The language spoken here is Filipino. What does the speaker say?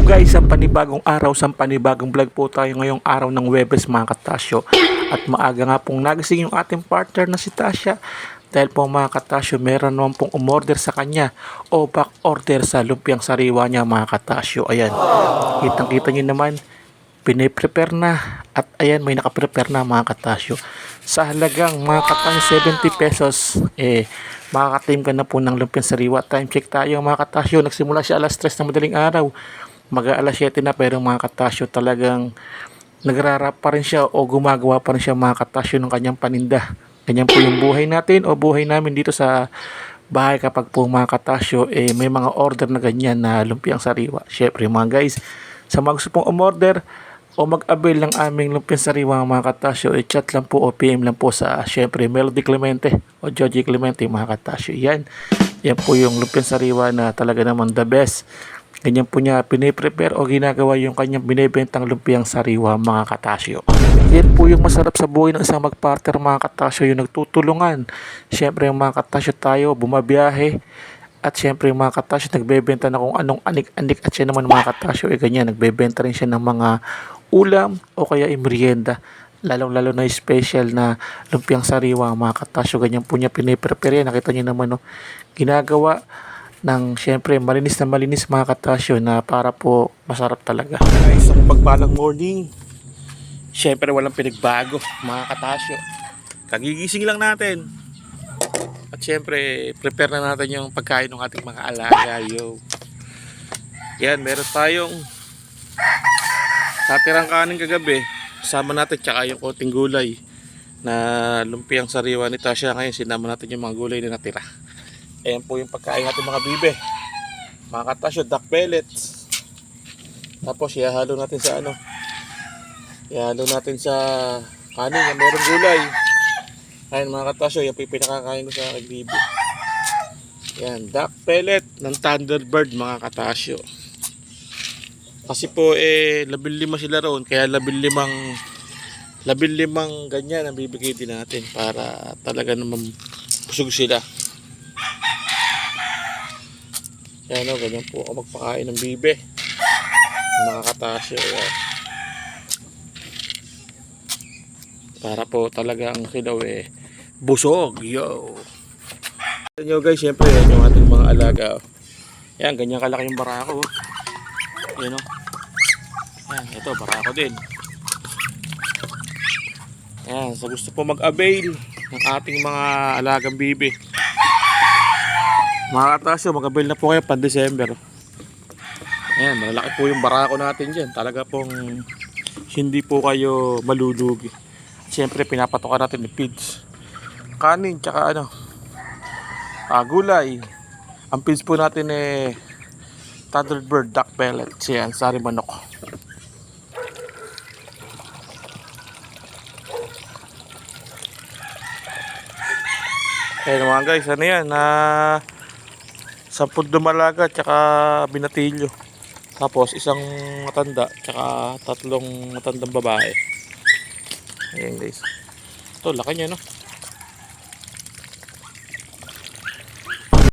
guys, ang panibagong araw, sa panibagong vlog po tayo ngayong araw ng Webes mga katasyo. At maaga nga pong nagising yung ating partner na si Tasha. Dahil po mga katasyo, meron naman pong umorder sa kanya o back order sa lumpiang sariwa niya mga katasyo. Ayan, kitang kita niyo naman, piniprepare na at ayan may nakaprepare na mga katasyo. Sa halagang mga katasyo 70 pesos, eh makakatim ka na po ng lumpiang sariwa. Time check tayo mga katasyo. Nagsimula siya alas 3 ng madaling araw. Mag alas 7 na pero mga katasyo talagang nagrarap pa rin siya o gumagawa pa rin siya mga katasyo ng kanyang paninda. Ganyan po yung buhay natin o buhay namin dito sa bahay kapag po mga katasyo eh, may mga order na ganyan na lumpiang sariwa. Syempre mga guys, sa mga gusto pong umorder o mag-avail ng aming lumpiang sariwa mga katasyo, eh, chat lang po o PM lang po sa syempre Melody Clemente o Joji Clemente mga katasyo. Yan, yan po yung lumpiang sariwa na talaga naman the best. Ganyan po niya piniprepare o ginagawa yung kanyang binibentang lumpiang sariwa mga katasyo. Yan po yung masarap sa buhay ng isang magpartner mga katasyo yung nagtutulungan. Siyempre yung mga katasyo tayo bumabiyahe. At siyempre yung mga katasyo nagbebenta na kung anong anik-anik. At siya naman mga katasyo eh ganyan nagbebenta rin siya ng mga ulam o kaya imrienda lalong lalo na special na lumpiang sariwa mga katasyo. Ganyan po niya piniprepare. Nakita niyo naman no? Ginagawa ng syempre malinis na malinis mga katasyo na para po masarap talaga. Guys, ang pagpalang morning. Syempre walang pinagbago mga katasyo. Kagigising lang natin. At syempre prepare na natin yung pagkain ng ating mga alaga. Yo. Yan, meron tayong natirang kanin kagabi. Sama natin tsaka yung konting gulay na lumpiang sariwa ni Tasha ngayon sinama natin yung mga gulay na natira. Ayan po yung pagkain natin mga bibe. Mga katasyo, duck pellets. Tapos ihahalo natin sa ano. Ihahalo natin sa kanin na merong gulay. Ayan mga katasyo, yan yung pinakakain ko sa bibe. Yan, duck pellet ng Thunderbird mga katasyo. Kasi po eh, labil lima sila roon, kaya labil limang labil limang ganyan ang bibigay din natin para talaga naman busog sila. Yan o, ganyan po ako magpakain ng bibe. Nakakatasyo. Yan. Para po talaga ang kilaw eh, busog. Yo! Yan nyo guys, syempre yan yung ating mga alaga. oh. Yan, ganyan kalaki yung barako. oh. Yan o. Yan, ito, barako din. Yan, sa gusto po mag-avail ng ating mga alagang bibe. Mga katasyo, mag-avail na po kayo pan December. Ayan, malaki po yung barako natin dyan. Talaga pong hindi po kayo malulugi. Siyempre, pinapatokan natin ni feeds. Kanin, tsaka ano, ah, gulay. Ang feeds po natin eh, Thunderbird duck pellets. Yan, sari manok. Ayan mga guys, ano yan? Na sampung dumalaga tsaka binatilyo. Tapos isang matanda tsaka tatlong matandang babae. Ayan guys. Ito, laki niya no.